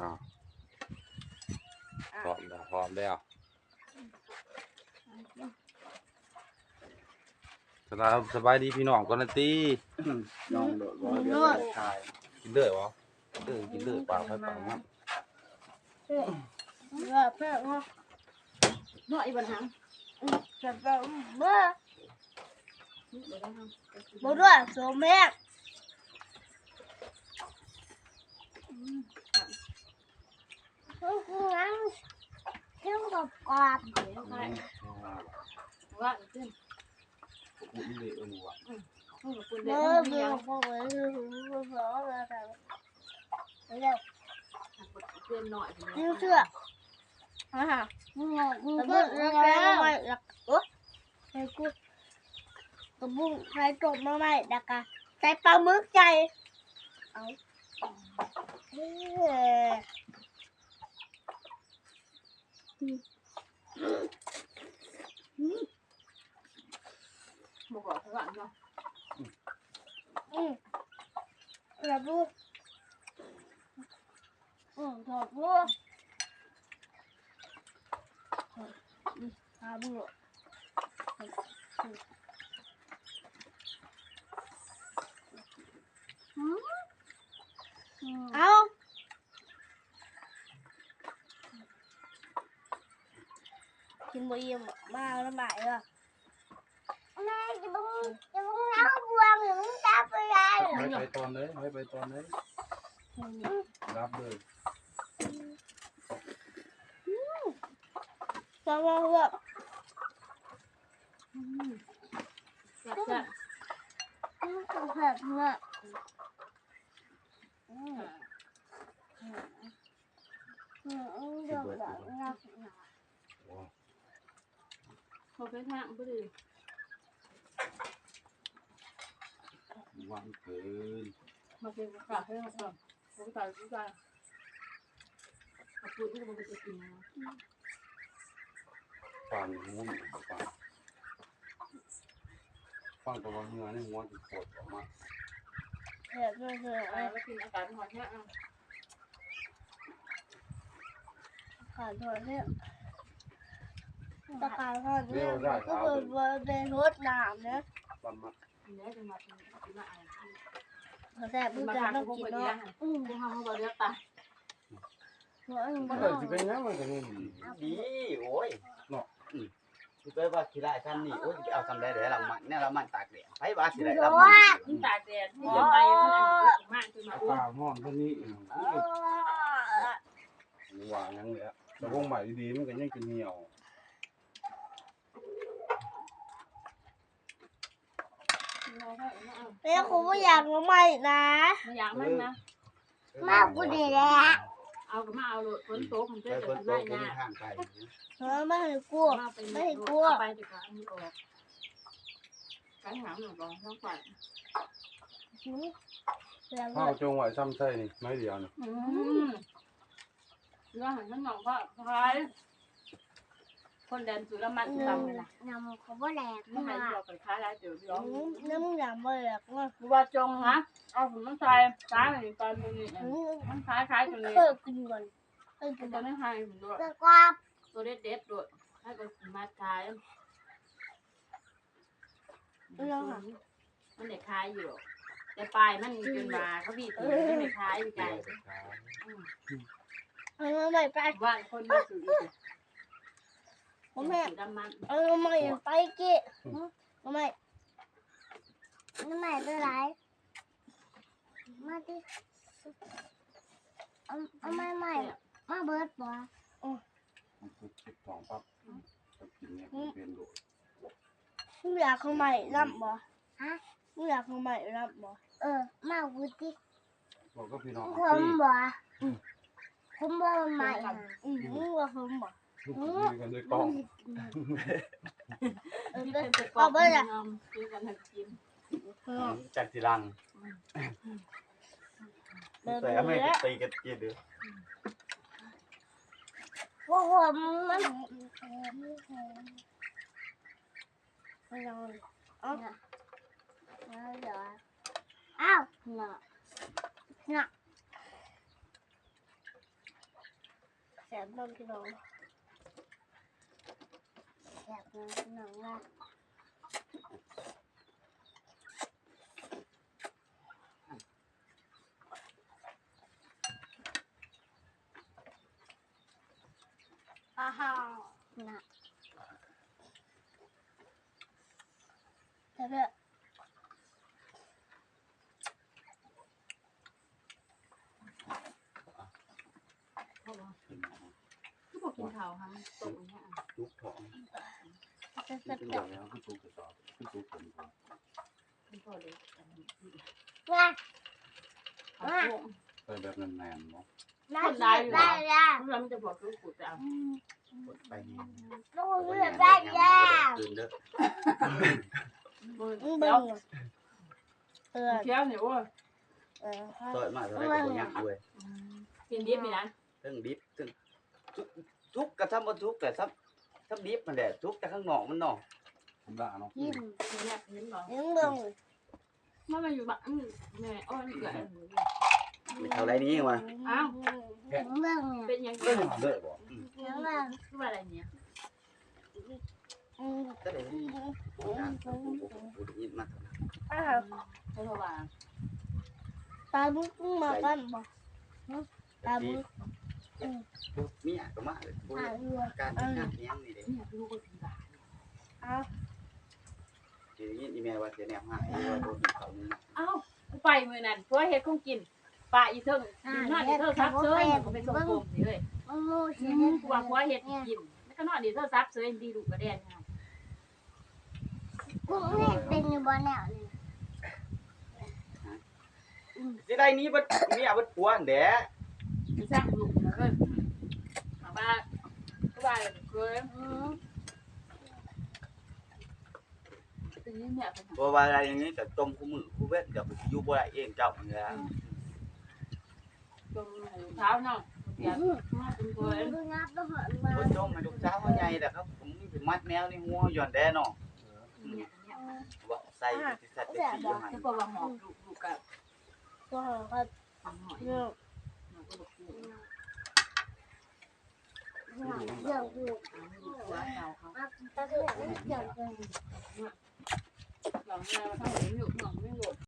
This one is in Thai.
อ้าวพร้อมแล้วพร้อมแล้วสบายสบายดีพี่น้องก่อนนะตีน้องโดดบ่เดี๋ยวจะถ่ายกินเลือดวะเออกินเลือดเปล่าให้เปล่ามั้งเพื่อเพื่อเนาะเนาะอีบันหังจะเพื่อเมื่อเดี๋ยวต้องทำบ่ด้วยโสมแม่ทุกงั้น เที่ยวกับกอดเดี๋ยวต้องใช้ว่าขึ้นพูดนี่เลยเออหนูอะพูดกับคุณเด็เมื่กอเดีเมื่ยอวพวกเราคือคือสองแล้วแต่เร็วเพื่อนหน่อยยืดเสื้ออ่าฮะมึงมึงก็แล้วแกมาใหม่ละโอ๊ะไอ้กูกระบุ้งใครจบมาใหม่ดักกะใจปลาหมึกใจเอา เฮ้ยบอกว่าเขาว่าเนาะ อืมแบบลูกอืมถอดลูกอืมหาบุกเอา กินบ่อิ่มมาเอาน้ำหมายเหรอแม่จะบุ้งจะบุ้งน้ำบวงหรือ พื่อแซ่บแซ่บอืมเพื่อเพื่ออืมอืมอืมอืมเดี๋ยวเดี๋ยวเดี๋ยวเขาไปทางก็ดีวางเกินมาเป็นกาให้มาก่อนเขาตายเขาตายเอาพูดที่มันจะกินนะฟังมุ้นฟังฟังตัวเนื้อในหัวจะปวดออกมาเพื่อเพื่อเพื่อเออแล้วกินอากาศหอนแค่อะขาดถอนเนี่ย ตะการถอนเนี่ยก็คือว่าเป็นรถน้ำนะฟังมาอันนี้จะมาเป็นกินมาอะไรเขาแต่เพื่อจะต้องกินเนาะอืมพวกเขาเขาบอกเรียกตายหัวอืมมันเออจะเป็นยังมันก็นี่ดีโอ้ยเนาะอืมคือไปว่าขี้ได้คันนี้โอ้ยจะเอาทำได้เดี๋ยวเรามันเนี่ยเรามันตากแดดไผว่าสิได้เรามันกินตากแดดที่จะไปมากจนมาอ้วปลาห้อนเท่านี้หวานยังเลยแต่วงใหม่ดีๆมันก็ยังกินเหนียว แม่ครูไม่อยากมาใหม่นะไม่อยากมันนะ มากกูดีแล้วเอาก็มาเอาโลดฝนตกมันไปจะคนจะโตไม่คนนะข้างไกลเออไม่ให้กลัวมาไปไปดีกว่าอันนี้ออกการหามหนึ่งกองต้องฝันแล้วข้าวจงไหวซ้ำใช่นี่ไม่เดียวนะอืมเรื่องหันข้างนอกก็คล้าย คนแดนสุรมันตำเลยนะน้ำเขาบ่แหลกไม่ให้นะเราไปค้าได้เดี๋ยวย้อมน้ำน้ำบ่แหลกนะดูว่าจงนะเอาผมต้องใส่ค้าในตอนนี้มันคล้ายคล้ายตรงนี้เคยกินก่อนเคยกินตอนนี้ให้ผมด้วยแล้วก็ตัวเด็ดเด็ดด้วยให้ก็มาขายมันเด็กขายอยู่แต่ปลายมันจนมาเขาบีบถือไม่ได้ขายอยู่ไกลเออไม่ไปว่าคนมาซื้อ ดำมันเออไม่ไปกี้ไม่ไม่เป็นไรมาดิเอาไม่ไม่มาเบิดบ่มันคือเก็บทองปั๊บจะกินเนี่ยเป็นโดดมึงอยากเขาใหม่รับบ่ฮะมึงอยากเขาใหม่รับบ่เออ มาวุฒิบอกก็พี่น้องผมที่บ่ผมบ่ใหม่อืมมึงว่าผมบ่ ทุกทีกันด้วยกล้องเออที่เด้เป็นอตะกอบนำซื้อกันทันกินจากสิลังเดินแต่ไปไม่แล้วตีกันกินเด้อว่าผมมันไม่ลองเอ้าเดี๋ยวอ้าวน่ะน่ะบน้องพี่น้อง แบบนั้นน้องว่าอ้าวนะแต่แบบ คือบอ กินข้าวค่ะตกอย่างเงี้ยทุกท้องจะขึ้จะนแบตัวแล้วขึ้นตัวกระสอบขึ้นตัวผมก่อนเป็นพอดีว่าไปแบบแน่นๆเนาะได้ได้ได้เมื่อมันจะบอกคือขุดจะเอากดไปนี่ต้องเลือกได้ยาตื่นเด้อมือบึ้งเดี๋ยวเออเที่ยวเนี่ยโอ้ยเออซอยมาเท่าไรก็บ่ยักด้วยกินดิบมีนะทั้งดิบทั้ง ทุกทุกกระทำบ่ทุกแต่ทำทำดิบมันแหละทุกแต่ข้างนอกมันเนาะผมด่าเนาะกินเนี่ยเห็นบอกยังบึ้งเมื่อมาอยู่บ้านแม่อ้อนเกิดไม่เท่าไรนี้ว่ะยังบึ้งเนี่ยเป็นยังไงเด้อเด้อบ่อืมยังบึ้งคือว่าอะไรเนี่ยอืมก็ได้ยินนะโอ้โหบ่ได้ยินมาเท่านั้นอ้าวเพราะว่าตาบึ้งมาบ้านบ่ตาบึ้งทุก มียก็มาเลยบ่อ่าเรือการงานเลี้ยงนี่เด้เนี่ยลูกก็ถึงบ้านอ้าวสิได้อีแม่ว่าสิแนวหาว่าโดนเขานี่นะอ้าไปมือนั้นเพราะเฮ็ดคงกินปลาอีเทิงนอนอีเทิงซับเซยก็เป็นสมกลมนี่เลยมึงรู้อืสิมกว่าผัวเฮ็ดกินแล้วก็นอนอีเทิงซับเซยดีลูกกระแดนกูนี่เป็นอยู่บ่แนวนี่สิได้นี้บ่เมียบ่ผัวอันแดะสร้างลูก นะเพิ่นมาบ้าก็ว่าเคยอืมเป็นนี่เนี่ยเป็นบ่ว่าอะไรอย่างนี้ก็ต้มคู่มือคู่เว้นก็อยู่บ่ได้เองเจ้านี่ล่ะตรงเท้าเนาะเดี๋ยวมาเป็นเคยดูงับต้องหันมาบ่จมให้ลูกสาวเฮาใหญ่แหละครับผมมีสิมัดแมวในหัวย้อนแดเนาะเนี่ยเนี่ยว่าใส่สิใส่ไปสีอยู่หั่นคือพอว่าหอบลูกลูกกั เราไม่เห็นเหยื่อไม่เห็นเหยื่อเขาแต่เขาไม่เห็นเหยื่อเลยหล่อนไม่เห็นเหยื่อหล่อนไม่เหยื่อ